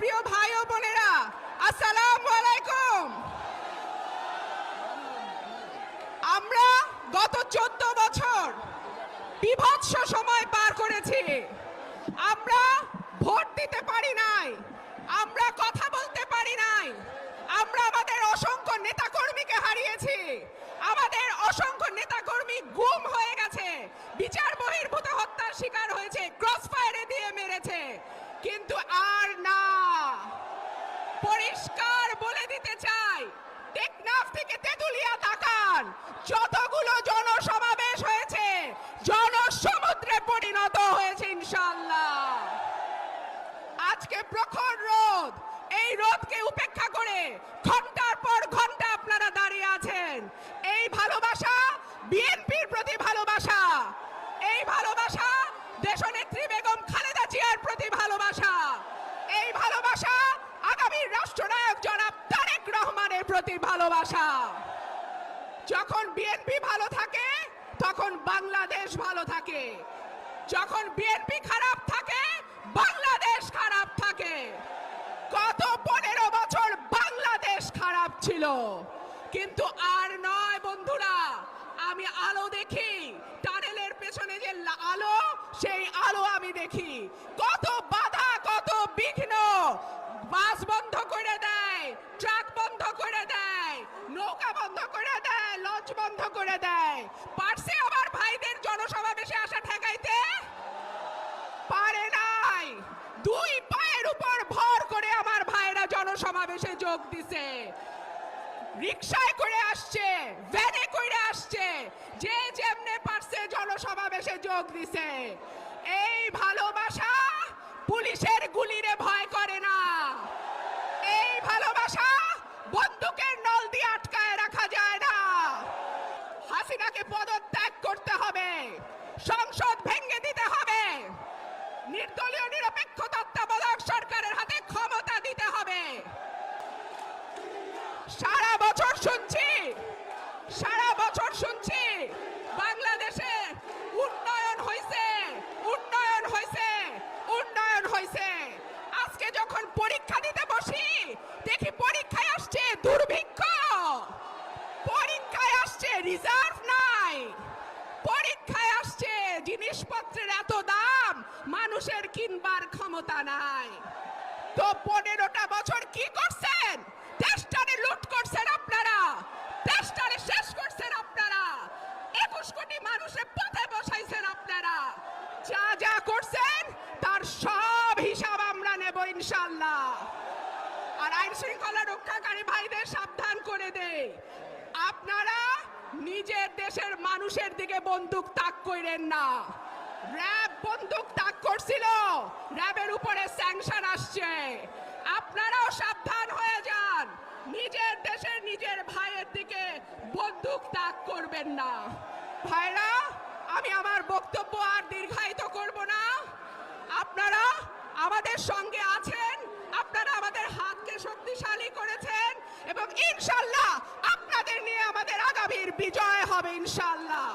প্রিয় ভাই ও বোনেরা, আসসালাম আলাইকুম। আমরা গত চোদ্দ বছর বিভৎস সময় পার করেছি। আমরা ভোট দিতে পারি নাই, আমরা কথা বলতে পারি নাই, আমরা আমাদের অসংখ্য নেতাকর্মীকে হারিয়েছি আমাদের অসংখ্য নেতাকর্মী গুম হয়ে গেছে বিচার বহির্ভূত হত্যার শিকার হয়েছে ক্রস ফায়ারে দিয়ে মেরেছে কিন্তু আর না পরিষ্কার বলে দিতে চাই টেকনাফ থেকে তেতুলিয়া তাকান যতগুলো জনসমাবেশ হয়েছে, জনসমুদ্রে পরিণত হয়েছে ইনশাল্লাহ আজকে প্রখর রোদ, এই রোদকে উপেক্ষা করে ঘণ্টার পর ঘণ্টা আপনারা দাঁড়িয়ে আছেন। এই ভালোবাসা, বিএনপির প্রতি ভালোবাসা, এই ভালোবাসা, দেশনেত্রী বেগম খালেদা জিয়ার প্রতি ভালোবাসা, এই ভালোবাসা আগামী রাষ্ট্রনায়ক জনাব তারেক রহমানের প্রতি ভালোবাসা। যখন বিএনপি ভালো থাকে, তখন বাংলাদেশ ভালো থাকে। যখন বিএনপি খারাপ থাকে, বাংলাদেশ খারাপ থাকে। গত পনেরো বছর বাংলাদেশ খারাপ ছিল। কিন্তু আর নয়, বন্ধুরা, আমি আলো দেখি। টানেলের পেছনে যে আলো, সেই আলো আমি দেখি। কত বাধা, কত বিঘ্ন। বাস বন্ধ করে দেয় ট্রাক বন্ধ করে দেয় নৌকা বন্ধ করে দেয় লঞ্চ বন্ধ করে দেয়। পারছে আবার ভাইদের জনসমাবেশে আসা ঠেকাইতে? পারে নাই। দুই পায়ের উপর ভর করে আমার ভাইরা জনসমাবেশে যোগ দিছে। রিক্সায় করে আসছে ভ্যানে করে আসছে। যে যেমনে পারছে জনসমাবেশে যোগ দিছে এই ভালোবাসা পুলিশের গুলিরে ভয় করে না এই ভালোবাসা বন্দুকের নল দিয়ে আটকায় রাখা যায় না হাসিনাকে পদত্যাগ করতে হবে সংসদ ভেঙে দিতে হবে নির্দলীয় নিরপেক্ষ তত্ত্বাবধায়ক সরকারের হাতে ক্ষমতা দিতে হবে সারা বছর শুনছি। সারা বছর শুনছি। বাংলাদেশে উন্নয়ন হয়েছে উন্নয়ন হয়েছে উন্নয়ন হয়েছে আজকে যখন পরীক্ষা দিতে বসি, দেখি পরীক্ষায় আসছে দুর্ভিক্ষ। পরীক্ষায় আসছে রিজার্ভ নাই। পরীক্ষায় আসছে জিনিসপত্রের এত দাম, মানুষের কিনবার ক্ষমতা নাই। তো পনেরোটা বছর কি করছেন দেশটারে লুট করছেন আপনারা দেশটারে শেষ করছেন আপনারা একুশ কোটি মানুষের পথে বসাইছেন আপনারা। যা যা করছেন, তার সব হিসাব আমরা নেব ইনশাল্লাহ আর আইন শৃঙ্খলা রক্ষাকারী ভাইদের সাবধান করে দেই আপনারা নিজের দেশের মানুষের দিকে বন্দুক তাক করেন না। র্যাব বন্দুক তাক করছিল, র্যাবের উপরে স্যাংশন আসছে। আপনারাও সাবধান হয়ে যান। নিজের দেশের নিজের ভাইয়ের দিকে বন্দুক তাক করবেন না। ভাইরা, আমি আমার বক্তব্য আর দীর্ঘায়িত করব না। আপনারা আমাদের সঙ্গে আছেন, আপনারা আমাদের হাতকে শক্তিশালী করেছেন এবং ইনশাল্লাহ আপনাদের নিয়ে আমাদের আগামীর বিজয় হবে ইনশাল্লাহ।